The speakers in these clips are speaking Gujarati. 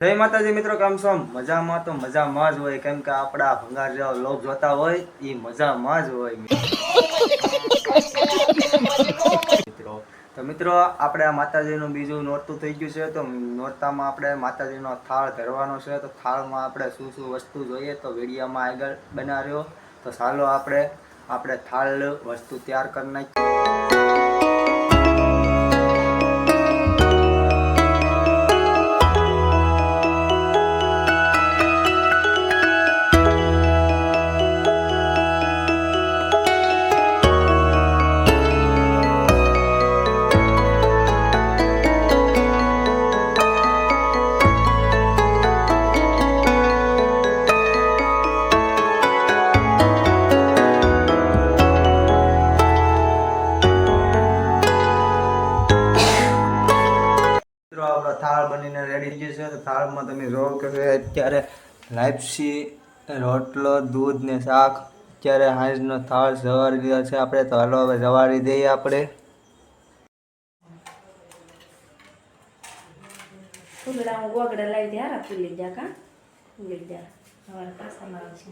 જય માતાજી મિત્રો, કેમ છો? મજામાં તો મજામાં જ હોય. કેમ કે આપણા ભંગાર જેવા લોક જોતા હોય એ મજામાં જ હોય. મિત્રો, તો મિત્રો, આપણે આ માતાજીનું બીજું નોરતું થઈ ગયું છે, તો નોરતામાં આપણે માતાજીનો થાળ ધરવાનો છે. તો થાળમાં આપણે શું શું વસ્તુ જોઈએ તો વિડીયોમાં આગળ બનાવ્યો. તો ચાલો આપણે આપણે થાળ વસ્તુ તૈયાર કરી નાખીએ. થાળ બનીને રેડી થઈ જશે. તો થાળમાં તમે જોવો કે હવે અત્યારે લાપસી રોટલો, દૂધ ને શાક અત્યારે હાંજનો થાળ સવારી ગયો છે. આપણે તો હાલો હવે જવારી દઈએ આપણે. ફૂલડા ગોગડા લાવી દે ફૂલી જા કા? ફૂલી જા. અમારા પાસામાં આવશે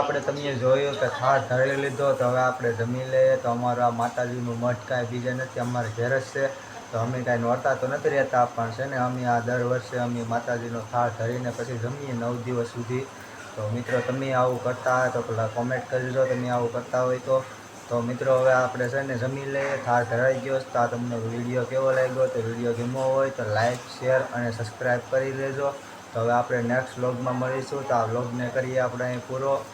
આપણે તમે જોયું કે થાળ ધરી લીધો, તો હવે આપણે જમી લઈએ. તો અમારું આ માતાજીનું મઠ કાંઈ બીજે નથી, અમારે ઘેર જ છે. તો અમે કાંઈ નોરતા તો નથી રહેતા, પણ છે ને અમે આ દર વર્ષે અમે માતાજીનો થાળ ધરીને પછી જમીએ નવ દિવસ સુધી. તો મિત્રો, તમે આવું કરતા હોય તો પેલા કોમેન્ટ કરજો, તમે આવું કરતા હોય તો. તો મિત્રો, હવે આપણે છે ને જમી લઈએ. થાળ ધરાઈ ગયો. તો આ તમને વીડિયો કેવો લાગ્યો? તો વીડિયો ગમ્યો હોય તો લાઇક શેર અને સબસ્ક્રાઈબ કરી લેજો. તો હવે આપણે નેક્સ્ટ વ્લોગમાં મળીશું. તો આ વ્લોગને કરીએ આપણે અહીં પૂરો.